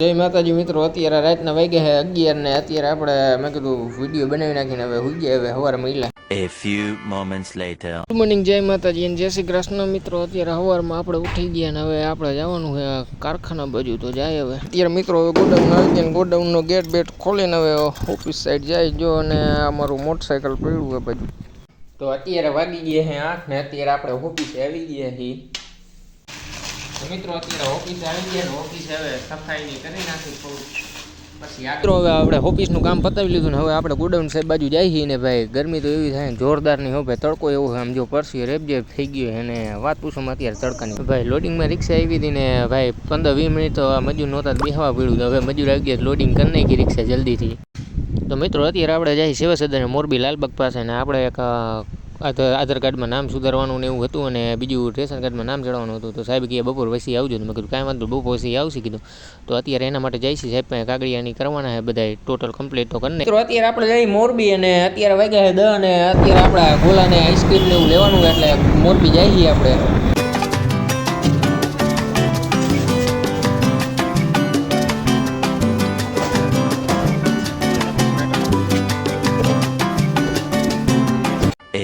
જય માતાજી મિત્રો અત્યારે રાતના વાગ્યા છે અગિયાર ને અત્યારે આપણે મેં કીધું વીડિયો બનાવી નાખીને હવે હુઈ ગયા હવે સવારે મળ્યા. A few moments later. Good morning Jai Mataji અને જય શ્રી કૃષ્ણ મિત્રો અત્યારે સવારમાં આપણે ઉઠી ગયા ને હવે આપણે જવાનું છે કારખાના બાજુ તો જાય હવે. અત્યારે મિત્રો હવે ગોડાઉન આવી ગયા ને ગોડાઉનનો ગેટ બેટ ખોલીને હવે ઓફિસ સાઈડ જાય જો અને અમારું મોટરસાયકલ પડ્યું છે બાજુ તો અત્યારે વાગી ગયા છે આઠ ને અત્યારે આપણે ઓફિસે આવી ગયા છીએ મિત્રો, અત્યારે ઓફિસે આવી ગયા ને ઓફિસે હવે સફાઈ કરી નાખી મિત્રો, હવે આપણે ઓફિસનું કામ પતાવી લીધું ને હવે આપણે ગોડાઉન સાહેબ બાજુ જાય છીએ ને ભાઈ, ગરમી તો એવી થાય જોરદાર જોરદારની હો ભાઈ, તડકો એવો આમ જો પરસી રેબજેબ થઈ ગયો અને વાત પૂછોમાં અત્યારે તડકાની. ભાઈ લોડિંગમાં રિક્ષા આવી હતી ને ભાઈ, પંદર વીસ મિનિટ તો આ મજૂર નહોતા તો બેહવા પડ્યું હવે મજૂર આવી ગયા લોડિંગ કરી નાખી રિક્ષા જલ્દીથી. તો મિત્રો, અત્યારે આપણે જાય સેવા સદન મોરબી લાલબાગ પાસે ને આપણે એક આધાર કાર્ડમાં નામ સુધારવાનું ને એવું હતું અને બીજું રેશન કાર્ડમાં નામ ચડાવવાનું હતું. તો સાહેબ કહે બપોર પછી આવજો. તો મેં કીધું કાંઈ વાંધો બપોર પછી આવશે, કીધું. તો અત્યારે એના માટે જાય છે સાહેબ કાગળિયાની કરવાના છે બધા ટોટલ કમ્પ્લીટ તો કરીને મિત્રો, અત્યારે આપણે જઈએ મોરબી અને અત્યારે વાગ્યા છે દસ અને અત્યારે આપણા ગોલાને આઈસ્ક્રીમ ને એવું લેવાનું એટલે મોરબી જઈએ છીએ આપણે.